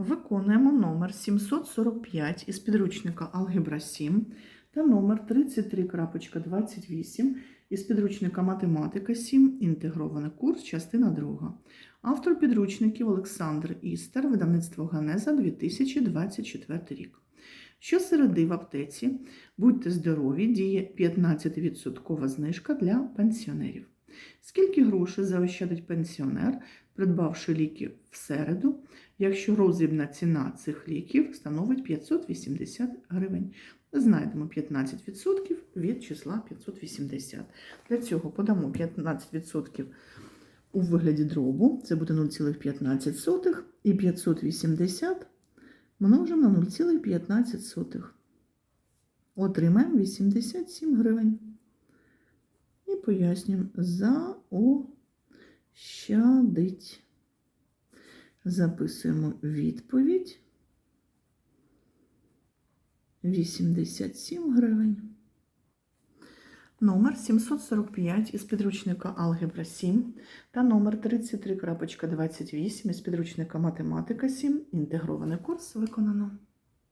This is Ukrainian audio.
Виконуємо номер 745 із підручника Алгебра 7 та номер 33.28 із підручника Математика 7. Інтегрований курс, частина 2. Автор підручників Олександр Істер, видавництво Ганеза 2024 рік. Щосереди в аптеці будьте здорові, діє 15% знижка для пенсіонерів. Скільки грошей заощадить пенсіонер, придбавши ліки в середу, якщо роздрібна ціна цих ліків становить 580 гривень? Знайдемо 15% від числа 580. Для цього подамо 15% у вигляді дробу, це буде 0,15, і 580 множимо на 0,15. Отримаємо 87 гривень. Пояснюємо заощадить. Записуємо відповідь 87 гривень. Номер 745 із підручника Алгебра 7 та номер 33.28 із підручника Математика 7. Інтегрований курс виконано.